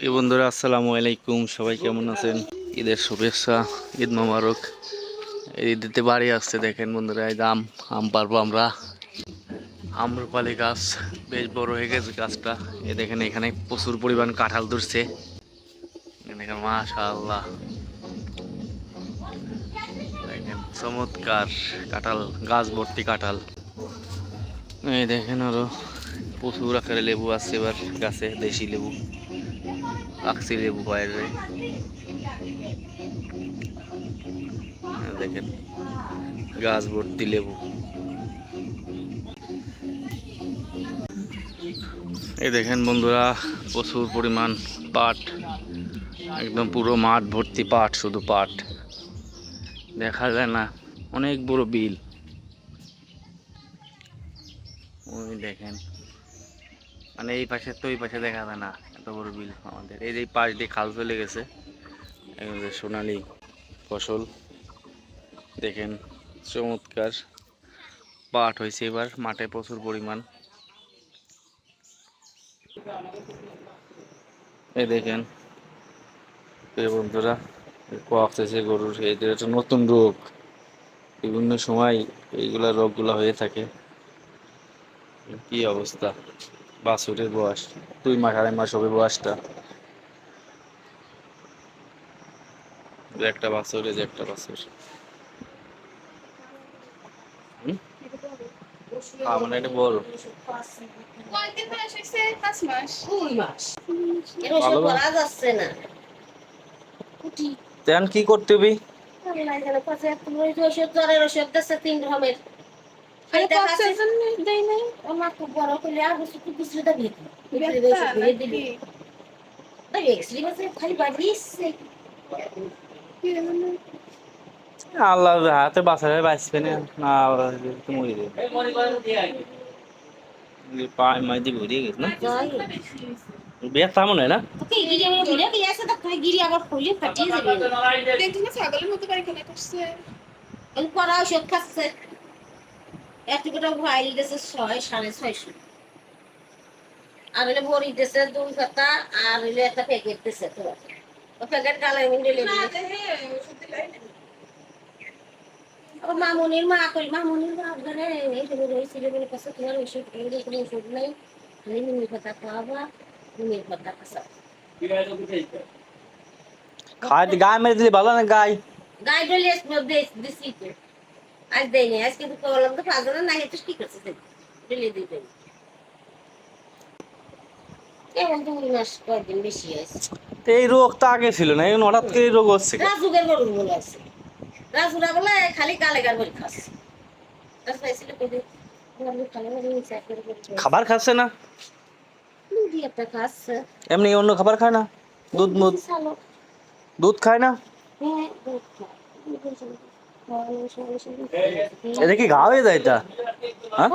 প্রিয় বন্ধুরা, আসসালামু আলাইকুম। সবাই কেমন আছেন? ঈদের শুভেচ্ছা, ঈদ মোবারক। ঈদেতে বাড়ি আসছে, দেখেন বন্ধুরা, এই যে আম পারব আমরা। আম্রপালি গাছ, বেশ বড় হয়ে গেছে গাছটা। এ দেখেন এখানে প্রচুর পরিমাণ কাঁঠাল ধরছে। দেখেন, মাশাআল্লাহ। দেখেন, চমৎকার কাঁঠাল, গাছ ভর্তি কাঁঠাল। এই দেখেন আরও প্রচুর আকারে লেবু আছে এবার গাছে, দেশি লেবু। আকসি লেবু বাইরে দেখেন, গাছ ভর্তি লেবু। এই দেখেন বন্ধুরা, প্রচুর পরিমাণ পাট, একদম পুরো মাঠ ভর্তি পাট, শুধু পাট। দেখা যায় না, অনেক বড় বিল। ওই দেখেন। মানে এই পাশে তো ওই পাশে দেখা যায় না, এত বড় বিল আমাদের। এই যে পাশ দিয়ে খাল চলে গেছে সোনালি ফসল, দেখেন, চমৎকার পাট হয়েছে এবার, মাঠে প্রচুর পরিমাণ। এই দেখেন বন্ধুরা আসতেছে গরুর এটা একটা নতুন রোগ। বিভিন্ন সময় এইগুলা রোগগুলা হয়ে থাকে। কি অবস্থা? বাছুরের বয়স। দুই মাস আড়াই মাস হবে বয়সটা। একটা বাছুর এই যে একটা বাছুর হুম? হ্যাঁ, মানে এটা বড়। তেন কি করতে হবে? তিন রকমের। দেই নাই। আমার খুব বড় করলে আর কিছু কিছু দাবি ব্যথা নাকি? দাবি এক্সরে মাসে খালি বাড়িয়েছে মানে? আল্লাহ হাতে বাঁচাবে বাঁচবে না। না মরে যাবে পায়ে মাই দিয়ে ভরিয়ে গেছে না? যাই বিয়ে তেমন হয় না? তো খুলে ছাগলের মতো পায়খানা করছে। পড়া ওষুধ খাচ্ছে। এতটা ভাইল দিয়েছে ছয় সাড়ে ছয়শো। আর হলে বড়ি দিয়েছে দুই পাতা আর হলে একটা প্যাকেট দিয়েছে তো ও প্যাকেট না। ও মামুনির মা কই মামুনির মা ধরে এই তুমি রয়েছিল বলে কাছে তোমার ওষুধ কোনো ওষুধ নাই। খালি নিমি পাতা খাওয়াবা নিমির পাতা খাসা খাই গায়ে মেরে দিলে ভালো না গায়ে? গাই ডলে দিছি তো আজ দেয়নি আজ কিন্তু বললাম তো পাঁচ না তো কি করছে ডলে দিয়ে আছে তো এই রোগ তো আগে ছিল না এখন হঠাৎ করে রোগ হচ্ছে? রাজুকের গরুর বলে আছে। রাজুরা বলে খালি খাচ্ছে। মানে নিচে করে করে খাবার খাচ্ছে না? দুধি একটা খাচ্ছে। এমনি অন্য খাবার খায় না? দুধ মুধ দুধ খায় না? হ্যাঁ এটা কি ঘা হয়ে যায় এটা? হ্যাঁ?